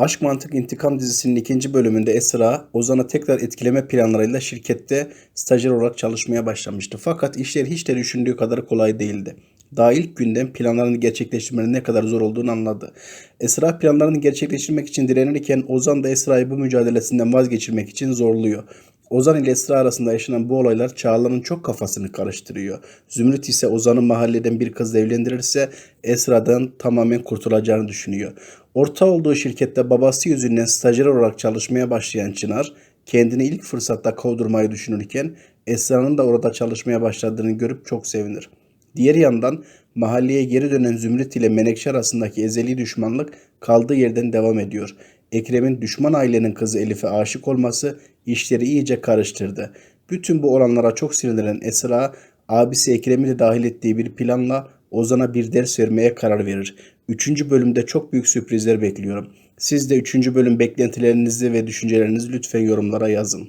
Aşk Mantık İntikam dizisinin ikinci bölümünde Esra, Ozan'ı tekrar etkileme planlarıyla şirkette stajyer olarak çalışmaya başlamıştı. Fakat işler hiç de düşündüğü kadar kolay değildi. Daha ilk günden planlarını gerçekleştirmenin ne kadar zor olduğunu anladı. Esra planlarını gerçekleştirmek için direnirken Ozan da Esra'yı bu mücadelesinden vazgeçirmek için zorluyor. Ozan ile Esra arasında yaşanan bu olaylar Çağla'nın çok kafasını karıştırıyor. Zümrüt ise Ozan'ı mahalleden bir kızla evlendirirse Esra'dan tamamen kurtulacağını düşünüyor. Orta olduğu şirkette babası yüzünden stajyer olarak çalışmaya başlayan Çınar, kendini ilk fırsatta kovdurmayı düşünürken Esra'nın da orada çalışmaya başladığını görüp çok sevinir. Diğer yandan mahalleye geri dönen Zümrüt ile Menekşe arasındaki ezeli düşmanlık kaldığı yerden devam ediyor. Ekrem'in düşman ailenin kızı Elif'e aşık olması işleri iyice karıştırdı. Bütün bu olanlara çok sinirlenen Esra, abisi Ekrem'i de dahil ettiği bir planla Ozan'a bir ders vermeye karar verir. Üçüncü bölümde çok büyük sürprizler bekliyorum. Siz de üçüncü bölüm beklentilerinizi ve düşüncelerinizi lütfen yorumlara yazın.